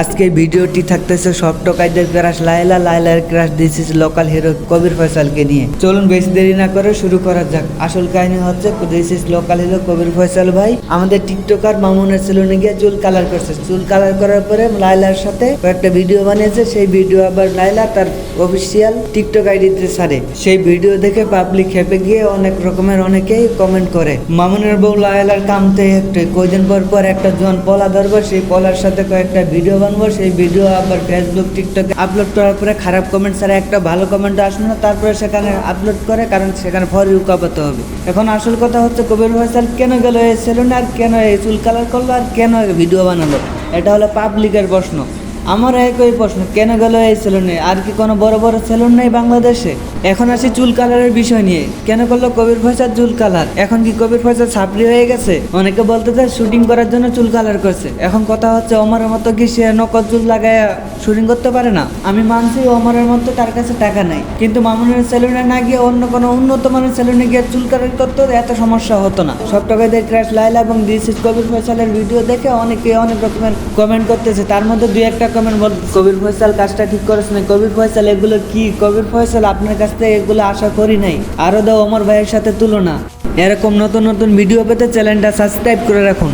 আজকে ভিডিওটি থাকতেছে সব টকাইদের ক্রাশ লাইলা লাইলার crush is local hero Kabir ফয়সালকে নিয়ে। চলুন বেশি দেরি না করে শুরু করা যাক। আসল কাহিনী হচ্ছে this is local hero Kabir Faisal ভাই। আমাদের টিকটকার মামুনের সেলুনে গিয়ে চুল কালার করছে। চুল কালার করার পরে লাইলার সাথে কয়েকটা ভিডিও বানিয়েছে। সেই ভিডিও আবার লাইলা তার অফিসিয়াল টিকটক আইডিতে ছাড়ে। সেই ভিডিও দেখে পাবলিক খেপে গিয়ে অনেক রকমের অনেকেই কমেন্ট করে। মামুনের বউ লাইলার কামতে একটু কয়দিন পর পর একটা জন পলা ধরবো। সেই পলার সাথে কয়েকটা ভিডিও বানবো, সেই ভিডিও আবার ফেসবুক টিকটকে আপলোড করার পরে খারাপ কমেন্ট ছাড়া একটা ভালো কমেন্ট আসবে না। তারপরে সেখানে আপলোড করে, কারণ সেখানে ফর ইউ কাপাতে হবে। এখন আসল কথা হচ্ছে, কবির স্যার কেন গেল এই সেলুনে আর কেন এই চুল কালার করল, আর কেন ভিডিও বানালো? এটা হলো পাবলিকের প্রশ্ন। আমার একই প্রশ্ন, কেন গেল এই সেলুনে? আর কি কোনো বড় বড় সেলুন নেই বাংলাদেশে? এখন আসি চুল কালারের বিষয় নিয়ে। কেন করল কবির ফয়সাল চুল কালার? এখন কি কবির ফয়সাল ছাপড়ি হয়ে গেছে? অনেকে বলতে চায় শুটিং করার জন্য চুল কালার করছে। এখন কথা হচ্ছে অমরের মতো কি সে নকল চুল লাগায় শুটিং করতে পারে না? আমি মানছি অমরের মতো তার কাছে টাকা নাই। কিন্তু মামুনের সেলুনে না গিয়ে অন্য কোনো উন্নত মানের সেলুনে গিয়ে চুল কালার করতে এত সমস্যা হতো না। সব টাকাদের ক্র্যাশ লাইলা এবং দিস কবির ফয়সালের ভিডিও দেখে অনেকে অনেক রকমের কমেন্ট করতেছে। তার মধ্যে দুই একটা কমেন্ট বল, কবির ফয়সাল কাজটা ঠিক করেছেন না কবির ফয়সাল, এগুলো কি? কবির ফয়সাল, আপনার কাছ থেকে এগুলো আশা করি নাই। আরও দাও অমর ভাইয়ের সাথে তুলনা। এরকম নতুন নতুন ভিডিও পেতে চ্যানেলটা সাবস্ক্রাইব করে রাখুন।